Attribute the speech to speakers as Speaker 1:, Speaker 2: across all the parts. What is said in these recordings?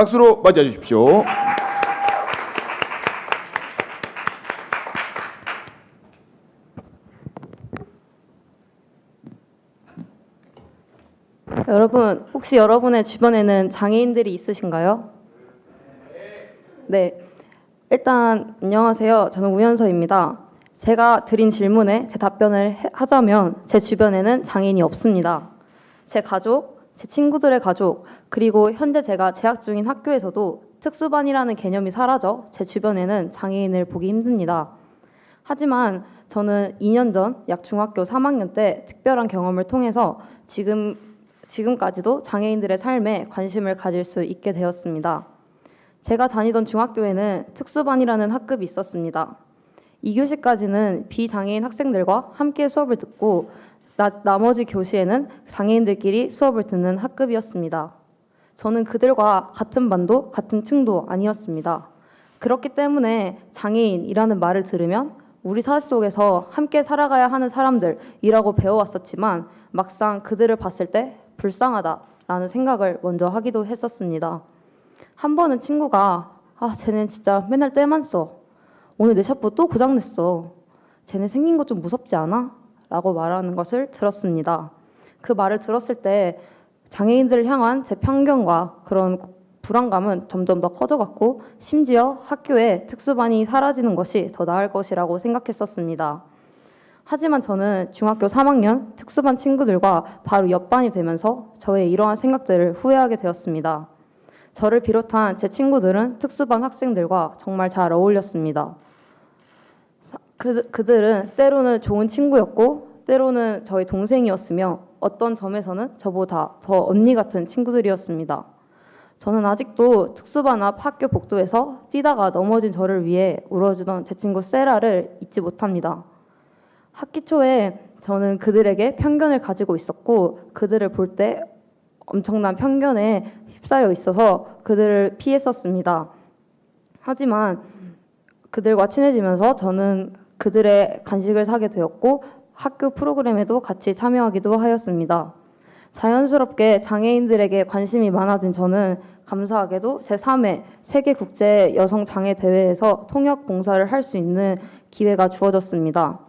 Speaker 1: 박수로 맞이해 주십시오.
Speaker 2: 여러분, 혹시 여러분의 주변에는 장애인들이 있으신가요? 네. 일단 안녕하세요. 저는 우연서입니다. 제가 드린 질문에 제 답변을 해- 하자면 제 주변에는 장애인이 없습니다. 제 가족, 제 친구들의 가족, 그리고 현재 제가 재학 중인 학교에서도 특수반이라는 개념이 사라져 제 주변에는 장애인을 보기 힘듭니다. 하지만 저는 2년 전 약 중학교 3학년 때 특별한 경험을 통해서 지금 지금까지도 장애인들의 삶에 관심을 가질 수 있게 되었습니다. 제가 다니던 중학교에는 특수반이라는 학급이 있었습니다. 2교시까지는 비장애인 학생들과 함께 수업을 듣고 나, 나머지 교시에는 장애인들끼리 수업을 듣는 학급이었습니다. 저는 그들과 같은 반도 같은 층도 아니었습니다. 그렇기 때문에 장애인이라는 말을 들으면 우리 사회 속에서 함께 살아가야 하는 사람들이라고 배워왔었지만 막상 그들을 봤을 때 불쌍하다라는 생각을 먼저 하기도 했었습니다. 한 번은 친구가 아 쟤는 진짜 맨날 때만 써. 오늘 내 샤프 또 고장냈어. 쟤네 생긴 거 좀 무섭지 않아? 라고 말하는 것을 들었습니다. 그 말을 들었을 때 장애인들을 향한 제 편견과 그런 불안감은 점점 더 커져갔고 심지어 학교에 특수반이 사라지는 것이 더 나을 것이라고 생각했었습니다. 하지만 저는 중학교 3학년 특수반 친구들과 바로 옆반이 되면서 저의 이러한 생각들을 후회하게 되었습니다. 저를 비롯한 제 친구들은 특수반 학생들과 정말 잘 어울렸습니다. 사- 그, 그들은 때로는 좋은 친구였고 때로는 저희 동생이었으며 어떤 점에서는 저보다 더 언니 같은 친구들이었습니다. 저는 아직도 특수반 앞 학교 복도에서 뛰다가 넘어진 저를 위해 울어주던 제 친구 세라를 잊지 못합니다. 학기 초에 저는 그들에게 편견을 가지고 있었고 그들을 볼 때 엄청난 편견에 휩싸여 있어서 그들을 피했었습니다. 하지만 그들과 친해지면서 저는 그들의 간식을 사게 되었고 학교 프로그램에도 같이 참여하기도 하였습니다. 자연스럽게 장애인들에게 관심이 많아진 저는 감사하게도 제3회 세계 국제 여성 장애 대회에서 통역 봉사를 할 수 있는 기회가 주어졌습니다.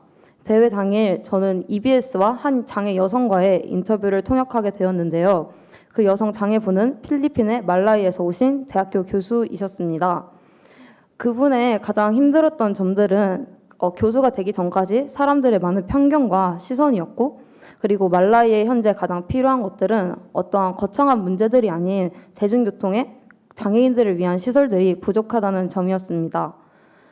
Speaker 2: 대회 당일 저는 EBS와 한 장애 여성과의 인터뷰를 통역하게 되었는데요. 그 여성 장애분은 필리핀의 말라이에서 오신 대학교 교수이셨습니다. 그분의 가장 힘들었던 점들은 어, 교수가 되기 전까지 사람들의 많은 편견과 시선이었고 그리고 말라이에 현재 가장 필요한 것들은 어떠한 거창한 문제들이 아닌 대중교통에 장애인들을 위한 시설들이 부족하다는 점이었습니다.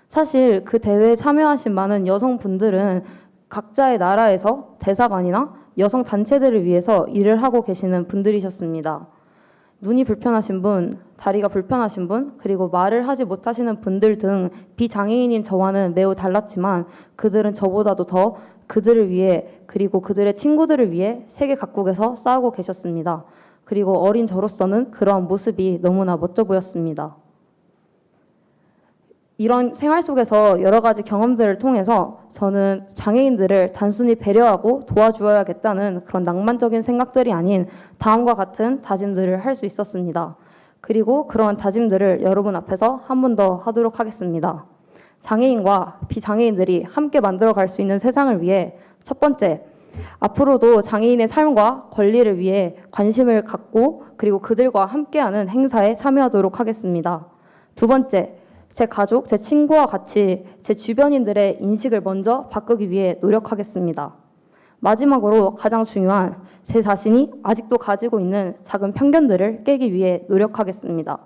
Speaker 2: 사실 그 대회에 참여하신 많은 여성분들은 각자의 나라에서 대사관이나 여성 단체들을 위해서 일을 하고 계시는 분들이셨습니다. 눈이 불편하신 분, 다리가 불편하신 분, 그리고 말을 하지 못하시는 분들 등 비장애인인 저와는 매우 달랐지만 그들은 저보다도 더 그들을 위해 그리고 그들의 친구들을 위해 세계 각국에서 싸우고 계셨습니다. 그리고 어린 저로서는 그러한 모습이 너무나 멋져 보였습니다. 이런 생활 속에서 여러 가지 경험들을 통해서 저는 장애인들을 단순히 배려하고 도와주어야겠다는 그런 낭만적인 생각들이 아닌 다음과 같은 다짐들을 할 수 있었습니다. 그리고 그러한 다짐들을 여러분 앞에서 한 번 더 하도록 하겠습니다. 장애인과 비장애인들이 함께 만들어 갈 수 있는 세상을 위해 첫 번째, 앞으로도 장애인의 삶과 권리를 위해 관심을 갖고 그리고 그들과 함께하는 행사에 참여하도록 하겠습니다. 두 번째, 제 가족, 제 친구와 같이 제 주변인들의 인식을 먼저 바꾸기 위해 노력하겠습니다. 마지막으로 가장 중요한 제 자신이 아직도 가지고 있는 작은 편견들을 깨기 위해 노력하겠습니다.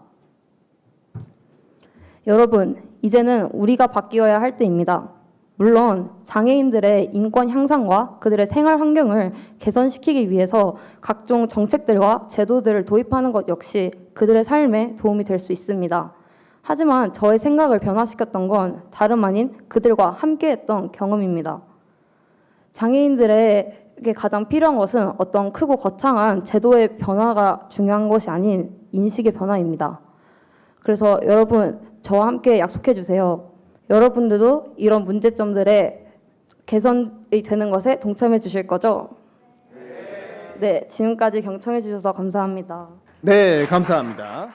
Speaker 2: 여러분, 이제는 우리가 바뀌어야 할 때입니다. 물론 장애인들의 인권 향상과 그들의 생활 환경을 개선시키기 위해서 각종 정책들과 제도들을 도입하는 것 역시 그들의 삶에 도움이 될 수 있습니다. 하지만 저의 생각을 변화시켰던 건 다름 아닌 그들과 함께했던 경험입니다. 장애인들에게 가장 필요한 것은 어떤 크고 거창한 제도의 변화가 중요한 것이 아닌 인식의 변화입니다. 그래서 여러분 저와 함께 약속해 주세요. 여러분들도 이런 문제점들의 개선이 되는 것에 동참해 주실 거죠? 네, 지금까지 경청해 주셔서 감사합니다.
Speaker 1: 네, 감사합니다.